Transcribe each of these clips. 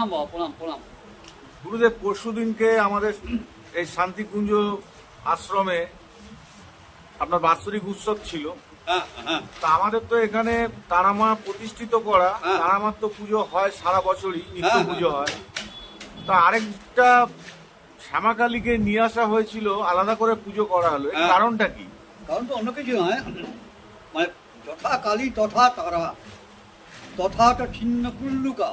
প্রণাম বাবা প্রণাম প্রণাম। গুরুদেব পরশু দিনকে আমাদের এই শান্তিকুঞ্জ আশ্রমে আপনার বাৎসরিক উৎসব ছিল। হ্যাঁ হ্যাঁ। তা আমাদের তো এখানে তারামা প্রতিষ্ঠিত করা হ্যাঁ। তারামার তো পুজো হয় সারা বছরই নিত্য পুজো হয়। তা আরেকটা শ্যামাকালীকে নিয়ে আসা হয়েছিল আলাদা করে পুজো করা হলো। কারণটা কি? কারণ তো অন্য কিছু নয়। মানে যথা কালী তথা তারা তথা ছিন্ন কুল্লুকা।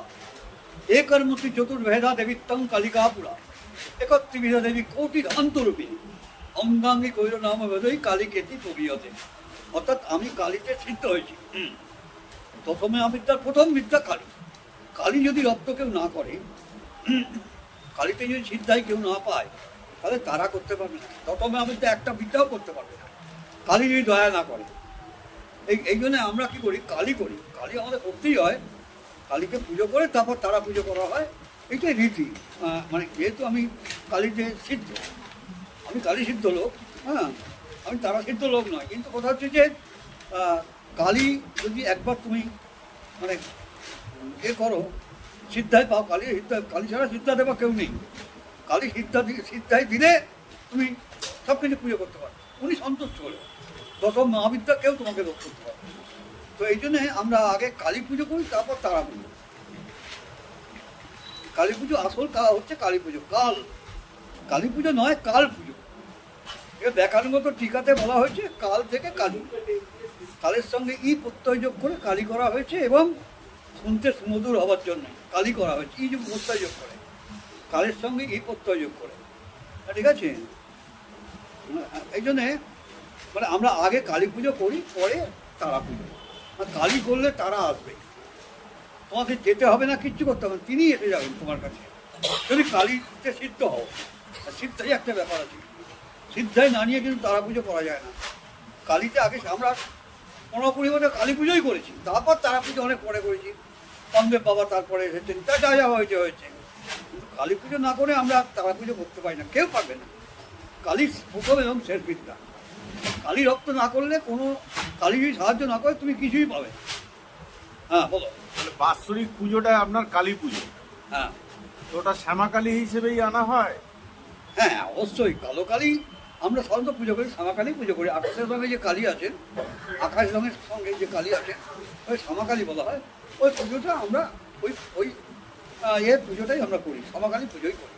একর্মতি চতুর্ভেদা দেবিত্তং কালিকা পুরা একত্রিবিধ দেবী কোটির অন্তরূপিণী অঙ্গাঙ্গি কৈর নাম বেদই কালিকেতি প্রবিয়তে অর্থাৎ আমি কালীতে সিদ্ধ হয়েছি। প্রথমে আবিদ্যার প্রথম বিদ্যা কালী কালী যদি রপ্ত কেউ না করে কালীতে যদি সিদ্ধাই কেউ না পায় তাহলে তারা করতে পারবে না প্রথমে আবিদ্যা একটা বিদ্যাও করতে পারবে না কালী যদি দয়া না করে এই এই জন্য আমরা কি করি? কালী করি। কালী আমাদের করতেই হয়। কালীকে পুজো করে তারপর তারা পুজো করা হয়। এইটাই রীতি। মানে যেহেতু আমি কালীতে সিদ্ধ, আমি কালী সিদ্ধ লোক হ্যাঁ আমি তারা সিদ্ধ লোক নয়। কিন্তু কথা হচ্ছে যে কালী যদি একবার তুমি মানে এ করো, সিদ্ধায় পাও কালী সিদ্ধা কালী ছাড়া সিদ্ধা দেবা কেউ নেই। কালী সিদ্ধা সিদ্ধায় দিলে তুমি সব কিছু পুজো করতে পারো। উনি সন্তুষ্ট হলো দশম মহাবিদ্যা কেউ তোমাকে রোধ করতে পারবে। তো এই জন্যে আমরা আগে কালী পুজো করি, তারপর তারা পুজো। কালী পুজো, আসল কা- হচ্ছে কালী পুজো। কাল, কালী পুজো নয়, কাল পুজো। এটা ব্যাকরণগত টিকাতে বলা হয়েছে, কাল থেকে কালী। কালের সঙ্গে ই প্রত্যয় যোগ করে কালী করা হয়েছে এবং শুনতে সুমধুর হওয়ার জন্য কালী করা হয়েছে, ই যে প্রত্যয় যোগ করে। কালের সঙ্গে ই প্রত্যয় যোগ করে। ঠিক আছে? এই জন্যে মানে আমরা আগে কালী পুজো করি, পরে তারা পুজো। আর কালী করলে তারা আসবে। তোমাকে যেতে হবে না, কিচ্ছু করতে হবে তিনি এসে যাবেন তোমার কাছে। যদি কালীতে সিদ্ধ হও সিদ্ধাই একটা ব্যাপার আছে। সিদ্ধাই না নিয়ে কিন্তু তারা পুজো করা যায় না। কালীতে আগে আমরা কোনো পরিমাণে কালী পুজোই করেছি। তারপর তারা পুজো অনেক পরে করেছি। পন্দেব বাবা তারপরে এসেছেন তা যা যা হয়েছে হয়েছে। কিন্তু কালী পুজো না করে আমরা তারা পুজো করতে পারি না, কেউ পারবে না। কালীর প্রথম এবং শেষ বিদ্যা। কালী রক্ত না করলে কোনো কালী যদি সাহায্য না করে তুমি কিছুই পাবে হ্যাঁ বলো। বাৎসরিক পুজোটা আপনার কালী পুজো। হ্যাঁ। তো ওটা শ্যামাকালী হিসেবেই আনা হয়? হ্যাঁ অবশ্যই। কালো কালী আমরা সাধারণত পুজো করি শ্যামাকালী পুজো করি। আকাশের সঙ্গে যে কালী আছেন আকাশ রঙের সঙ্গে যে কালী আছেন ওই শ্যামাকালী বলা হয়। ওই পুজোটা আমরা ওই ওই এর পুজোটাই আমরা করি শ্যামাকালী পুজোই করি।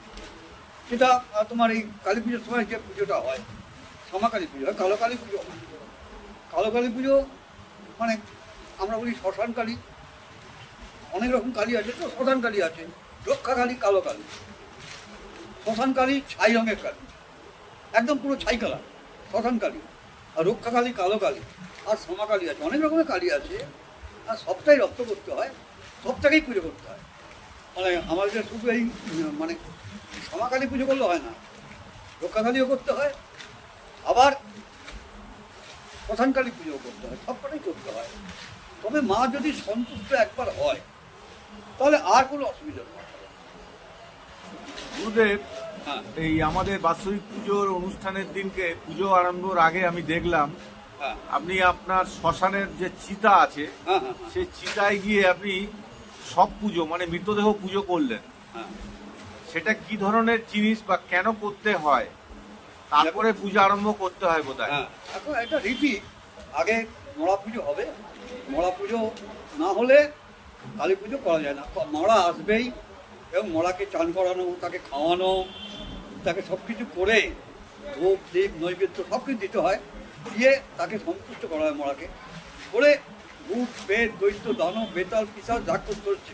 যেটা তোমার এই কালী পুজোর সময় যে পুজোটা হয় শ্যামাকালী পুজো কালো কালী পুজো। কালো কালী পুজো মানে আমরা বলি শ্মশান কালী। অনেক রকম কালী আছে তো, শ্মশান কালী আছে, রক্ষা কালী, কালো কালী। শ্মশান কালী, ছাই রঙের কালী। একদম পুরো ছাই কালার, শ্মশান কালী। আর রক্ষা কালী, কালো কালী। আর কালী আছে, অনেক রকমের কালী আছে। আর সবটাই রক্ত করতে হয়, সবটাকেই পুজো করতে হয়। মানে আমাদের শুধু এই মানে সমা কালী পুজো করলে হয় না, রক্ষা কালীও করতে হয় আবার শ্মশান পুজো করতে হয় সবকটাই করতে হয়। তবে মা যদি সন্তুষ্ট একবার হয় তাহলে আর কোনো অসুবিধা নেই। গুরুদেব হ্যাঁ। এই আমাদের বাৎসরিক পুজোর অনুষ্ঠানের দিনকে পুজো আরম্ভর আগে আমি দেখলাম হ্যাঁ। আপনি আপনার শ্মশানের যে চিতা আছে হ্যাঁ। সেই চিতায় গিয়ে আপনি সব পুজো মানে মৃতদেহ পুজো করলেন। হ্যাঁ। সেটা কি ধরনের জিনিস বা কেন করতে হয়? তারপরে পুজো আরম্ভ করতে হয় বোধ হ্যাঁ। এখন একটা রীতি, আগে মরা পুজো হবে। মরা পুজো না হলে কালী পুজো করা যায় না। মরা আসবেই এবং মরাকে চান করানো, তাকে খাওয়ানো, তাকে সব কিছু করে ধূপ, দীপ, নৈবেদ্য সব কিছু দিতে হয়। দিয়ে তাকে সন্তুষ্ট করা হয় মরাকে। করে ভূত বেদ দৈত্য, দানব, বেতাল পিসার রাক্ষস চলছে।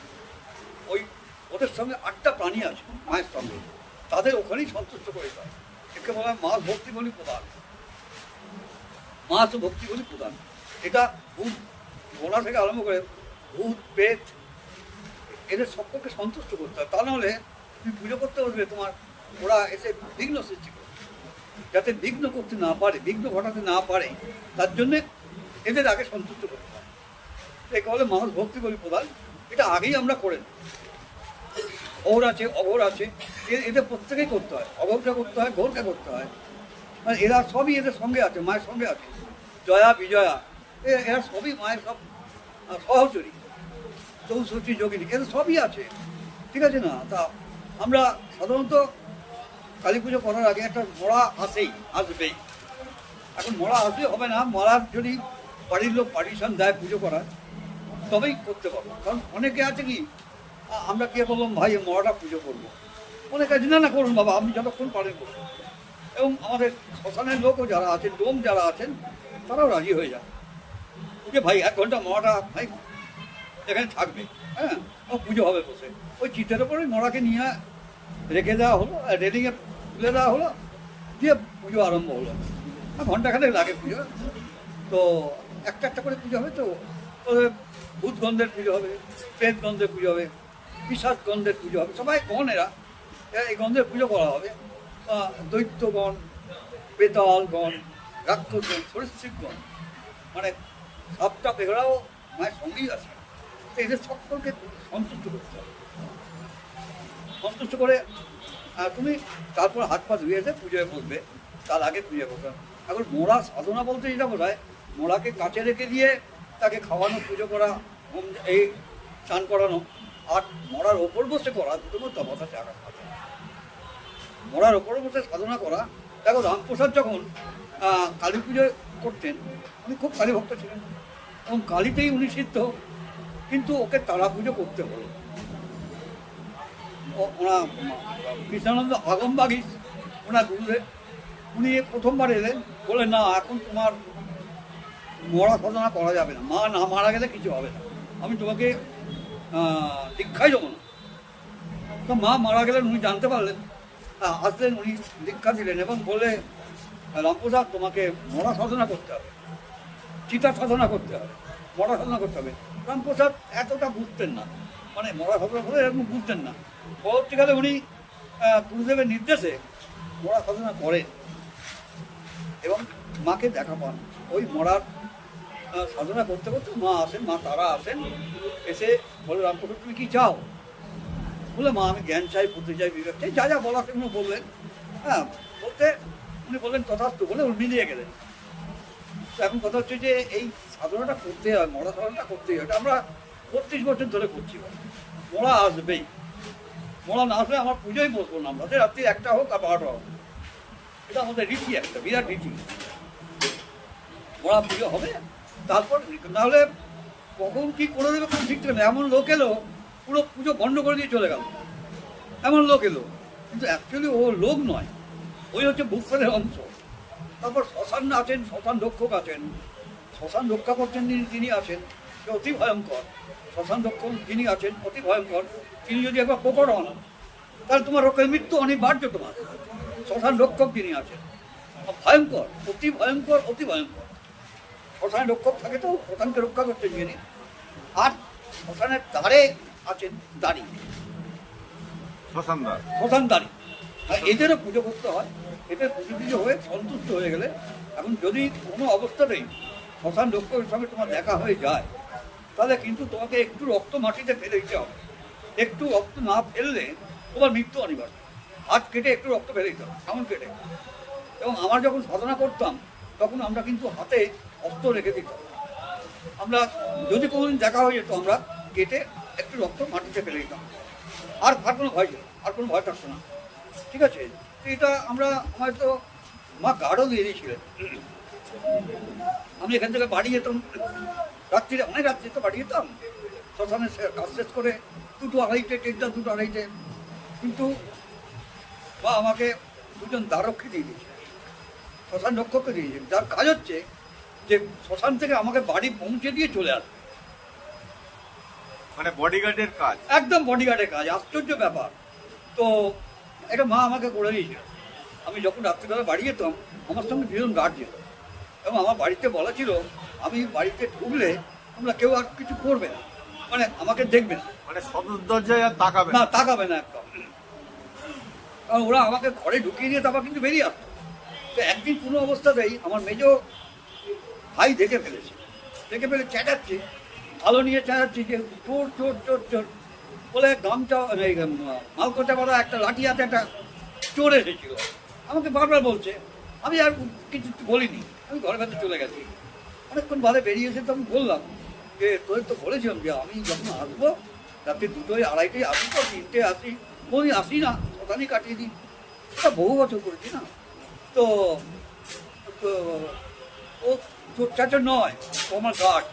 ওই ওদের সঙ্গে আটটা প্রাণী আছে, মায়ের সঙ্গে। তাদের ওখানেই সন্তুষ্ট করে দেয়। একে বলা হয় মাস ভক্তি বলি প্রধান। মাস ভক্তি বলি প্রধান। এটা ভূত গোড়া থেকে আরম্ভ করে ভূত পেট এদের সকলকে সন্তুষ্ট করতে হয়। তা নাহলে তুমি পুজো করতে বসবে তোমার, ওরা এসে বিঘ্ন সৃষ্টি করবে যাতে বিঘ্ন করতে না পারে, বিঘ্ন ঘটাতে না পারে, তার জন্যে এদের আগে সন্তুষ্ট করতে হয়। একে বলে মানুষ ভক্তি বলি প্রধান। এটা আগেই আমরা করে নিই। অঘোর আছে অঘোর আছে এদের প্রত্যেকেই করতে হয়। অঘোরকে করতে হয় ঘোরকে করতে হয়। মানে এরা সবই এদের সঙ্গে আছে, মায়ের সঙ্গে আছে। জয়া, বিজয়া এরা সবই মায়ের সব সহচরী। চৌষট্টি যোগিনী, এদের সবই আছে। ঠিক আছে না? তা আমরা সাধারণত কালী পুজো করার আগে একটা মরা আসেই, আসবেই। এখন মরা আসলে হবে না, মরার যদি বাড়ির লোক পারমিশন দেয় পুজো করার, তবেই করতে পারব। কারণ অনেকে আছে কি আমরা কে বললাম ভাই, মরাটা পুজো করব। অনেকে কাজ না না করুন বাবা, আপনি যতক্ষণ পারেন করুন। এবং আমাদের শ্মশানের লোকও যারা আছেন, ডোম যারা আছেন, তারাও রাজি হয়ে যায় যে ভাই, এক ঘণ্টা মরাটা, ভাই, এখানে থাকবে হ্যাঁ? ও পুজো হবে বসে। ওই চিতের ওপরে মরাকে নিয়ে রেখে দেওয়া হলো রেলিংয়ে তুলে দেওয়া হলো, দিয়ে পুজো আরম্ভ হলো। ঘন্টাখানেক লাগে পুজো। তো একটা একটা করে পুজো হবে, তো ভূত গন্ধের পুজো হবে প্রেত গন্ধের পুজো হবে পিসাদ গন্ধের পুজো হবে, সবাই এরা এরা? এই গন্ধের পুজো করা হবে। দৈত্যগণ, বেতালগণ, রাক্ষসগণ, সরীসৃপগণ মানে সবটা বেগড়াও মায়ের সঙ্গেই আছে। এদের সকলকে সন্তুষ্ট করতে হবে। সন্তুষ্ট করে তুমি তারপর হাত পা ধুয়ে এসে পুজোয় বসবে। তার আগে পুজো করতে হবে এখন মোড়া সাধনা বলতে যেটা বোঝায় মোড়াকে কাছে রেখে দিয়ে তাকে খাওয়ানো, পুজো করা এই স্নান করানো, আর মরার ওপর বসে করা, দুটো আছে আকাশ পাতাল। মরার ওপর বসে সাধনা করা। দেখো রামপ্রসাদ যখন কালী পুজো করতেন, উনি খুব কালী ভক্ত ছিলেন। এবং কালীতেই উনি সিদ্ধ, কিন্তু ওকে তারা পুজো করতে হলো। ওনা কৃষ্ণানন্দ আগমবাগিস ওনার গুরুদেব উনি প্রথমবার এলেন, বলে, না, এখন তোমার মরা সাধনা করা যাবে না। মা না মারা গেলে কিছু হবে না। আমি তোমাকে দীক্ষাই দেবো না। তো মা মারা গেলেন, উনি জানতে পারলেন আসলেন উনি দীক্ষা দিলেন এবং বলে রামপ্রসাদ, তোমাকে মরা সাধনা করতে হবে। চিতা সাধনা করতে হবে। মরা সাধনা করতে হবে। রামপ্রসাদ এতটা বুঝতেন না। মানে মরা সাধনা করে এরকম বুঝতেন না। পরবর্তীকালে উনি গুরুদেবের নির্দেশে মরা সাধনা করেন এবং মাকে দেখা পান। ওই মরার সাধনা করতে করতে মা আসেন, মা তারা আসেন, এসে বলে, রামপ্রসাদ, তুমি কি চাও? বলে মা, আমি জ্ঞান চাই, বুদ্ধি চাই, বিবেক চাই, যা যা বলা সেগুলো বললেন। হ্যাঁ বলতে উনি বললেন তথাস্তু, বলে উনি মিলিয়ে গেলেন। তো এখন কথা হচ্ছে যে এই সাধনাটা করতে হয়, মরা সাধনাটা করতেই হয়, এটা আমরা বত্রিশ বছর ধরে করছি মরা আসবেই। মরা না আসলে আমার পুজোই বসবো না, আমরা রাত্রি একটা হোক আর বারোটা হোক। এটা আমাদের রীতি একটা, বিরাট রীতি। মরা পুজো হবে, তারপর নাহলে কখন কি করে দেবে কোনো ঠিক এমন লোক এলো পুরো পুজো বন্ধ করে দিয়ে চলে গেল। এমন লোক এলো। কিন্তু অ্যাকচুয়ালি ও লোক নয়। ওই হচ্ছে বুকফেলের অংশ। তারপর শ্মশান আছেন, শ্মশান রক্ষক আছেন। শ্মশান রক্ষা করছেন তিনি আছেন, সে অতি ভয়ঙ্কর। শ্মশান রক্ষক যিনি আছেন, অতি ভয়ঙ্কর। তিনি যদি একবার প্রকট হন, তাহলে তোমার রক্ষের মৃত্যু অনিবার্য তোমার। শ্মশান রক্ষক যিনি আছেন, ভয়ঙ্কর, অতি ভয়ঙ্কর অতি ভয়ঙ্কর। শ্মশানের রক্ষক থাকে তো, শ্মশানকে রক্ষা করছেন যিনি। আর শ্মশানের ধারে আছেন দাঁড়িয়ে শ্মশানদার। শ্মশান দাঁড়ি আর এদেরও পুজো করতে হয়। এদের পুজো পুজো হয়ে সন্তুষ্ট হয়ে গেলে এখন যদি কোনো অবস্থাতেই শ্মশান রক্ষকের সঙ্গে তোমার দেখা হয়ে যায় তাহলে কিন্তু তোমাকে একটু রক্ত মাটিতে ফেলে দিতে হবে। একটু রক্ত না ফেললে তোমার মৃত্যু অনিবার্য। হাত কেটে একটু রক্ত ফেলে দিতে হবে সামন কেটে। এবং আমার যখন সাধনা করতাম তখন আমরা কিন্তু হাতে অস্ত্র রেখে দিতাম। আমরা যদি কোনোদিন দেখা হয়ে যেত আমরা কেটে একটু রক্ত মাটিতে ফেলে দিতাম। আর আর কোনো ভয় আর কোনো ভয় থাকতো না। ঠিক আছে? এটা আমরা আমার তো মা গাঢ় দিয়ে দিয়েছিলেন। আমি এখান থেকে বাড়ি যেতাম। রাত্রিরে, অনেক রাত্রি তো বাড়ি যেতাম। শ্মশানে কাজ শেষ করে দুটো আড়াইটে ট্রেনটা দুটো আড়াইটে। কিন্তু মা আমাকে দুজন দ্বারক্ষী দিয়ে দিয়েছে। শ্মশান রক্ষককে দিয়েছে। যার কাজ হচ্ছে যে শ্মশান থেকে আমাকে বাড়ি পৌঁছে দিয়ে চলে আসবে। মানে বডিগার্ডের কাজ। একদম বডিগার্ডের কাজ আশ্চর্য ব্যাপার। তো এটা মা আমাকে করে দিয়েছিল। আমি যখন রাত্রিবেলা বাড়ি যেতাম আমার সঙ্গে ভীষণ গার্ড যেত এবং আমার বাড়িতে বলা ছিল আমি বাড়িতে ঢুকলে তোমরা কেউ আর কিছু করবে না। মানে আমাকে দেখবে না। মানে সদর দরজায় আর তাকাবে না। না তাকাবে না একদম। কারণ ওরা আমাকে ঘরে ঢুকিয়ে দিয়ে তারপর কিন্তু বেরিয়ে আসতো। তো একদিন কোনো অবস্থাতেই আমার মেজ ভাই দেখে ফেলেছে। দেখে ফেলে চেঁচাচ্ছে। আলো নিয়ে চেঁচাচ্ছে যে চোর চোর চোর চোর। বলে, গামছা মালকোচা বড় একটা লাঠি হাতে একটা চোর এসেছিল। আমাকে বারবার বলছে, আমি আর কিছু বলিনি, আমি ঘরের ভেতরে চলে গেছি। অনেকক্ষণ বাদে বেরিয়ে এসে তো আমি বললাম যে, তোদের তো বলেছিলাম যে আমি যখন আসব, রাত্রি দুটোই আড়াইটে আসি তো তিনটে আসি, কোনদিন আসি না, ওখানেই কাটিয়ে দিই। এটা বহু বছর করেছি না। তো ও চোর চাচর নয় আমার গার্ড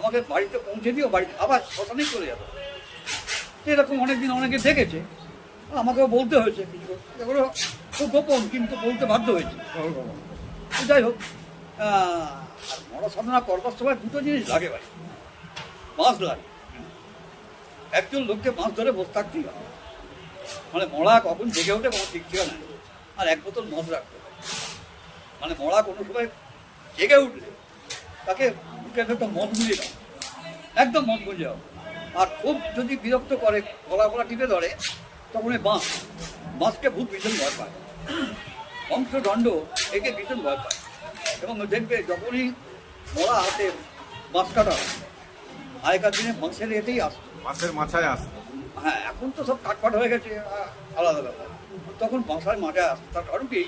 আমাকে বাড়িতে পৌঁছে দিও, বাড়িতে আবার শ্মশানেই চলে যাবে। এরকম অনেকদিন অনেকে দেখেছে, আমাকেও বলতে হয়েছে কিছু। এগুলো খুব গোপন, কিন্তু বলতে বাধ্য হয়েছে। যাই হোক মরা সাধনা করবার সময় দুটো জিনিস লাগে ভাই। মাছ লাগে। একজন লোককে মাছ ধরে বসে থাকতেই হবে। মানে মরা কখন জেগে ওঠে কোনো ঠিক ঠিকানা নেই। আর এক বোতল মদ রাখতে হবে। মানে মরা কোনো সময় জেগে উঠলে তাকে বুকের ভেতর মদ গুঁজে দাও। একদম মদ গুঁজে দাও। আর খুব যদি বিরক্ত করে গলা গলা টিপে ধরে তখন এই বাঁশ বাঁশকে ভূত ভীষণ ভয় পায়। বংশদণ্ড একে ভীষণ ভয় পায়। এবং দেখবে যখনই মরা হাতে বাঁশ কাটা আগেকার দিনে বাঁশের এতেই আসতো। মাছের মাথায় আসতো। হ্যাঁ এখন তো সব কাটপাট হয়ে গেছে আলাদা ব্যাপার। তখন বাসায় মাঠে আসতো। তার কারণ কি?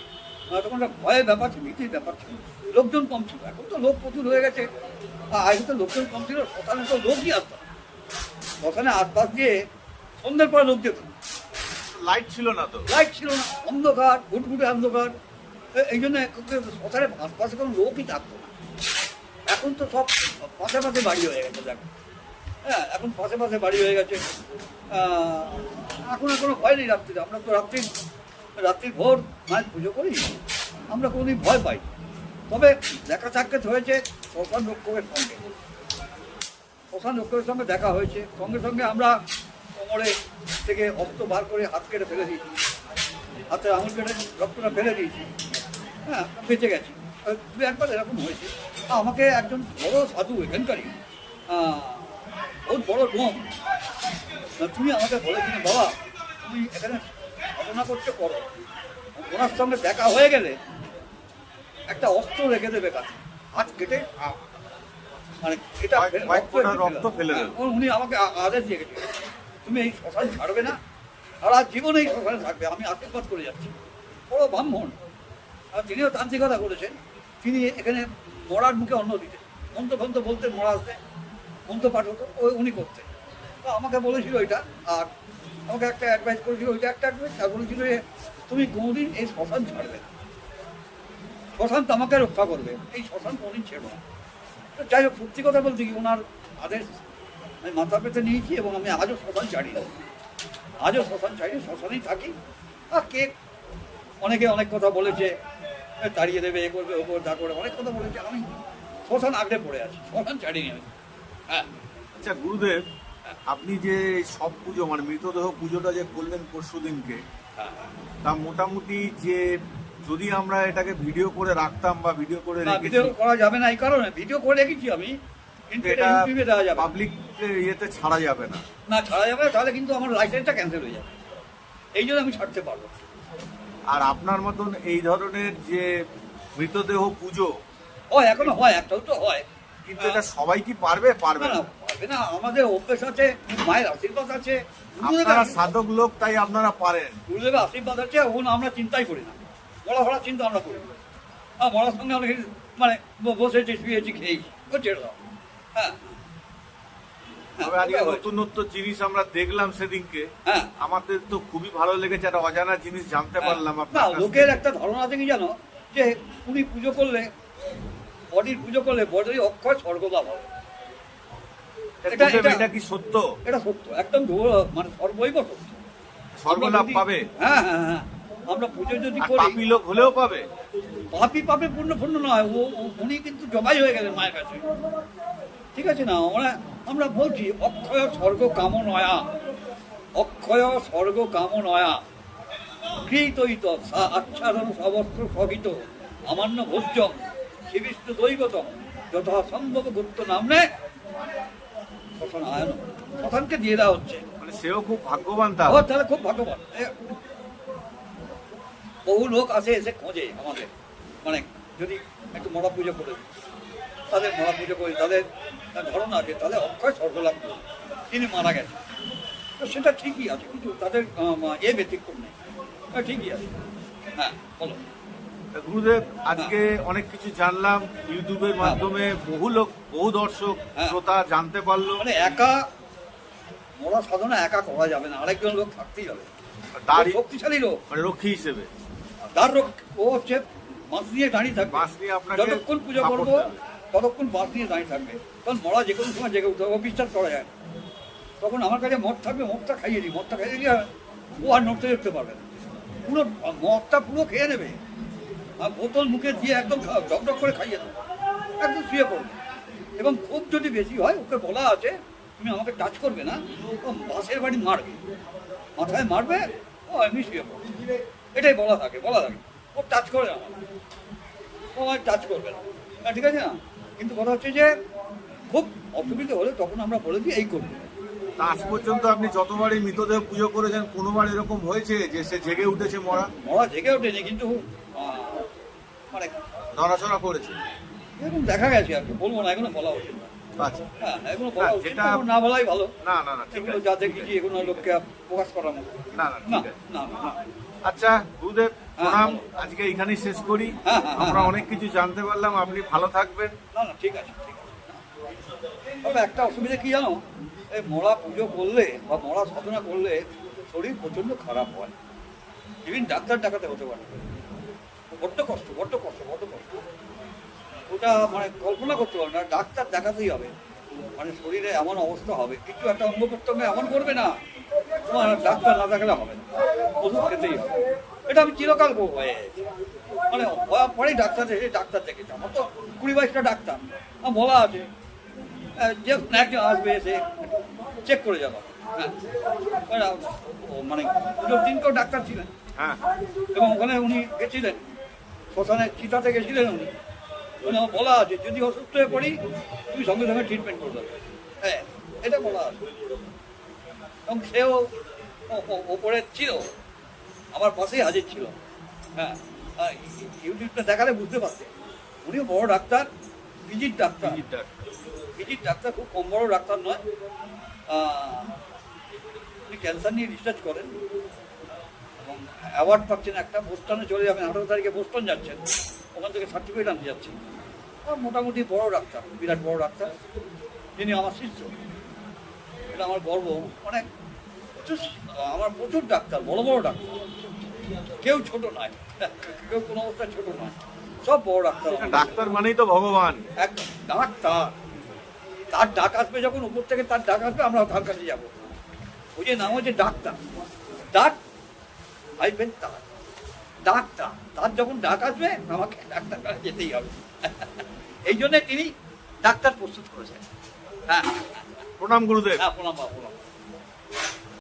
তখন একটা ভয়ের ব্যাপার ছিল ভীতির ব্যাপার ছিল। লোকজন কম ছিল। এখন তো লোক প্রচুর হয়ে গেছে। আগে তো লোকজন কম ছিল শ্মশানে তো লোকই আসতো না। শ্মশানে আশপাশ দিয়ে সন্ধ্যের পরে লোক যেত। লাইট ছিল না তো? লাইট ছিল না অন্ধকার ঘুটঘুটে অন্ধকার। এই জন্য শ্মশানের আশপাশে কোনো লোকই থাকতো না। এখন তো সব পাশে পাশে বাড়ি হয়ে গেছে দেখো। হ্যাঁ এখন পাশে পাশে বাড়ি হয়ে গেছে। এখন আর কোনো ভয় নেই রাত্রিতে। আমরা তো রাত্রি রাত্রির ভোর মায়ের পুজো করি। আমরা কোনোদিন ভয় পাই না। তবে দেখা সাক্ষাৎ হয়েছে শ্মশান রক্ষকের সঙ্গে। শ্মশান রক্ষকের সঙ্গে দেখা হয়েছে। সঙ্গে সঙ্গে আমরা কোমরে থেকে অস্ত্র বার করে হাত কেটে ফেলে দিয়েছি। হাতে আঙুল কেটে রক্তটা ফেলে দিয়েছি। হ্যাঁ বেঁচে গেছি। দু, একবার এরকম হয়েছে। আমাকে একজন বড় সাধু এখানকারই বহুত বড় ডোম তুমি আমাকে বলেছিলে, বাবা, তুমি এখানে সাধনা করতে করো ওনার সঙ্গে দেখা হয়ে গেলে একটা অস্ত্র রেখে দেবে কাছে। হাত কেটে মানে এটা রক্ত ফেলে দেবে। উনি আমাকে আদেশ দিয়ে গেছে। তুমি এই শ্মশান ছাড়বে না সারা জীবন এই শ্মশানে থাকবে আমি আশীর্বাদ করে যাচ্ছি। বড় ব্রাহ্মণ। আর তিনিও তান্ত্রিকতা করেছেন তিনি এখানে মরার মুখে অন্ন দিতেন। মন্ত্র ফন্ত বলতেন মরা আসতে মন্ত্র পাঠ হতো ওই উনি করতেন। তো আমাকে বলেছিল এটা আর আমাকে একটা অ্যাডভাইস করেছিল ওইটা একটা অ্যাডভাইস আর বলেছিল যে তুমি কোনোদিন এই শ্মশান ছাড়বে না। শ্মশান তোমাকে রক্ষা করবে। এই শ্মশান কোনোদিন ছেড়ো না। তো যাই হোক সত্যি কথা বলতে কি ওনার আদেশ আমি মাথা পেতে নিয়েছি এবং আমি আজও শ্মশান ছাড়ি না। আজও শ্মশান ছাড়ি শ্মশানেই থাকি। আর কে অনেকে অনেক কথা বলেছে তাড়িয়ে দেবে এ করবে ও করবে তা করে অনেক কথা বলেছে। আমি শ্মশান আগড়ে পড়ে আছি শ্মশান ছাড়িনি আমি। হ্যাঁ। আচ্ছা গুরুদেব আপনি যে সব পুজো মানে মৃতদেহ পুজোটা যে করলেন পরশু দিনকে হ্যাঁ। তা মোটামুটি যে যদি আমরা এটাকে ভিডিও করে রাখতাম বা ভিডিও করে রেখেছি ভিডিও করা যাবে না এই কারণে। ভিডিও করে রেখেছি আমি। কিন্তু এটা ইউটিউবে দেওয়া যাবে। পাবলিক ইয়েতে ছাড়া যাবে না। না ছাড়া যাবে না, তাহলে কিন্তু আমার লাইসেন্সটা ক্যান্সেল হয়ে যাবে। এই জন্য আমি ছাড়তে পারব আর আপনার মতন এই ধরনের যে মৃতদেহ পুজো হয় এখনও হয় একটাও তো হয়। কিন্তু এটা সবাই কি পারবে? পারবে না পারবে না আমাদের অভ্যেস আছে মায়ের আশীর্বাদ আছে। আপনারা সাধক লোক তাই আপনারা পারেন। গুরুদেবের আশীর্বাদ আছে ওগুলো আমরা চিন্তাই করি না। মরা ফরা চিন্তা আমরা করি। হ্যাঁ মরার সঙ্গে অনেক মানে বসেছি শুয়েছি খেয়েছি ও ছেড়ে দাও। হ্যাঁ। হ্যাঁ, জিনিস আমরা দেখলাম সেদিনকে। হ্যাঁ। আমাদের তো খুবই ভালো লেগেছে একটা অজানা জিনিস জানতে পারলাম না লোকের একটা ধারণা আছে কি জানো? যে উনি পুজো করলে বডির পুজো করলে বডির অক্ষয় স্বর্গলাভ হবে এটা কি সত্য? এটা সত্য। একদম মানে সর্বৈব সত্য। স্বর্গলাভ আমরা পাবে? হ্যাঁ হ্যাঁ হ্যাঁ। আমরা পুজো যদি করি পাপি লোক হলেও পাবে। পাপি পাপে পূর্ণ পূর্ণ নয় ও উনি কিন্তু জবাই হয়ে গেলেন মায়ের কাছে। ঠিক আছে না? আমরা আমরা বলছি অক্ষয় স্বর্গ কাম নয়া অক্ষয় স্বর্গ কাম নয়া কৃতইত আচ্ছাদন সবস্ত্র স্থগিত আমান্য ভোজ্যম শিবিষ্ট দৈবতম যথা সম্ভব গুপ্ত নামনে শ্মশান আয়ন শ্মশানকে দিয়ে দেওয়া হচ্ছে। মানে সেও খুব ভাগ্যবান ও তাহলে খুব ভাগ্যবান। বহু লোক আসে এসে খোঁজে আমাদের। মানে যদি একটু মরা পুজো করে তাদের মরা পুজো করি তাদের ধরনা আছে তাদের অক্ষয় স্বর্গলাভ করে তিনি মারা গেছেন। তো সেটা ঠিকই আছে কিন্তু তাদের এ ব্যতিক্রম নেই। হ্যাঁ, ঠিকই আছে। হ্যাঁ বলো। গুরুদেব আজকে অনেক কিছু জানলাম। ইউটিউবের মাধ্যমে বহু লোক বহু দর্শক হ্যাঁ। শ্রোতা জানতে পারল। মানে একা মরা সাধনা একা করা যাবে না। আরেকজন লোক থাকতেই হবে। শক্তিশালী লোক। মানে রক্ষী হিসেবে। তার ও হচ্ছে বাঁশ নিয়ে দাঁড়িয়ে থাকবে। যতক্ষণ পুজো করব। ততক্ষণ বাঁশ নিয়ে দাঁড়িয়ে থাকবে। তখন মরা যে কোনো সময় জেগে উঠতে হবে বিশ্বাস করা যায় তখন আমার কাছে মদ থাকবে মদটা খাইয়ে দিই মদটা খাইয়ে দিলে ও আর নড়তে দেখতে পারবে না। পুরো মদটা পুরো খেয়ে নেবে। আর বোতল মুখে দিয়ে একদম ডক করে খাইয়ে দেবে। একদম শুয়ে পড়বে। এবং খুব যদি বেশি হয় ওকে বলা আছে তুমি আমাকে টাচ করবে না ও বাসের বাড়ি মারবে। মাথায় মারবে ও এমনি শুয়ে পড়বে। এটাই বলা থাকে বলা থাকে। ও টাচ করে না। ও আমায় টাচ করবে না। না, ঠিক আছে না? কিন্তু কথা হচ্ছে যে খুব অসুবিধা হলে তখন আমরা বলে দিই এই করব। আজ পর্যন্ত আপনি যতবারই মৃতদেহ পুজো করেছেন কোনোবার এরকম হয়েছে যে সে জেগে উঠেছে মরা? মরা জেগে ওঠেনি কিন্তু মানে নড়াচড়া করেছে। এরকম দেখা গেছে আর কি বলব না এগুলো বলা উচিত না। আচ্ছা। হ্যাঁ না, যেটা- না, না বলাই ভালো। না না না ঠিক আছে যা দেখেছি এগুলো লোককে প্রকাশ করার মতো। না না না না না। আচ্ছা গুরুদেব প্রণাম। আজকে এইখানেই শেষ করি। হ্যাঁ, হ্যাঁ, আমরা হ্যাঁ। অনেক কিছু জানতে পারলাম। আপনি ভালো থাকবেন। না না ঠিক আছে ঠিক আছে। তবে একটা অসুবিধা কি জানো? এই মরা পুজো করলে বা মরা সাধনা করলে শরীর প্রচণ্ড খারাপ হয়। ইভিন ডাক্তার ডাকাতে হতে পারে। বড্ড কষ্ট বড্ড কষ্ট বড্ড কষ্ট। ওটা মানে কল্পনা করতে পারবে না। ডাক্তার দেখাতেই হবে। মানে শরীরে এমন অবস্থা হবে। কিছু একটা অঙ্গ প্রত্যঙ্গ এমন করবে না। তোমার ডাক্তার না দেখালে হবে না। ওষুধ খেতেই হবে। এটা আমি চিরকাল করব হয়ে। মানে হওয়ার পরেই ডাক্তার এসে ডাক্তার দেখেছে। আমার তো কুড়ি বাইশটা ডাক্তার। আমার বলা আছে। যে একজন আসবে এসে চেক করে যাব। হ্যাঁ। মানে পুজোর দিনকেও ডাক্তার ছিলেন। হ্যাঁ। এবং ওখানে উনি গেছিলেন। শ্মশানে চিতাতে গেছিলেন উনি। উনি আমার বলা আছে যদি অসুস্থ হয়ে পড়ি তুমি সঙ্গে সঙ্গে ট্রিটমেন্ট করে দেবে হ্যাঁ এটা বলা আছে। এবং সেও ও- ও- ওপরে ছিল। আমার পাশেই হাজির ছিল। হ্যাঁ ইউটিউবটা দেখালে বুঝতে পারছে উনিও বড় doctor visit doctor. Visit doctor. খুব কম বড় ডাক্তার নয়। উনি ক্যান্সার নিয়ে রিসার্চ করেন। এবং অ্যাওয়ার্ড পাচ্ছেন একটা। বোস্টনে চলে যাবেন। আঠারো তারিখে বোস্টন যাচ্ছেন। ওখান থেকে সার্টিফিকেট আনতে যাচ্ছেন। আর মোটামুটি বড় ডাক্তার বিরাট বড় ডাক্তার। যিনি আমার শিষ্য। এটা আমার গর্ব অনেক প্রচুর আমার প্রচুর ডাক্তার বড় বড় ডাক্তার। কেউ ছোট নয় কেউ কোনো অবস্থায় ছোট নয়। সব বড় ডাক্তার ডাক্তার মানেই তো ভগবান। এক ডাক্তার। তার ডাক আসবে যখন উপর থেকে তার ডাক আসবে আমরা তার কাছে যাব। ওই যে নাম হচ্ছে ডাক্তার। ডাক ভাইবেন তার। ডাক্তার তার যখন ডাক আসবে আমাকে ডাক্তার কাছে যেতেই হবে। এই জন্যে তিনি ডাক্তার প্রস্তুত করেছেন। হ্যাঁ। প্রণাম গুরুদেব। হ্যাঁ প্রণাম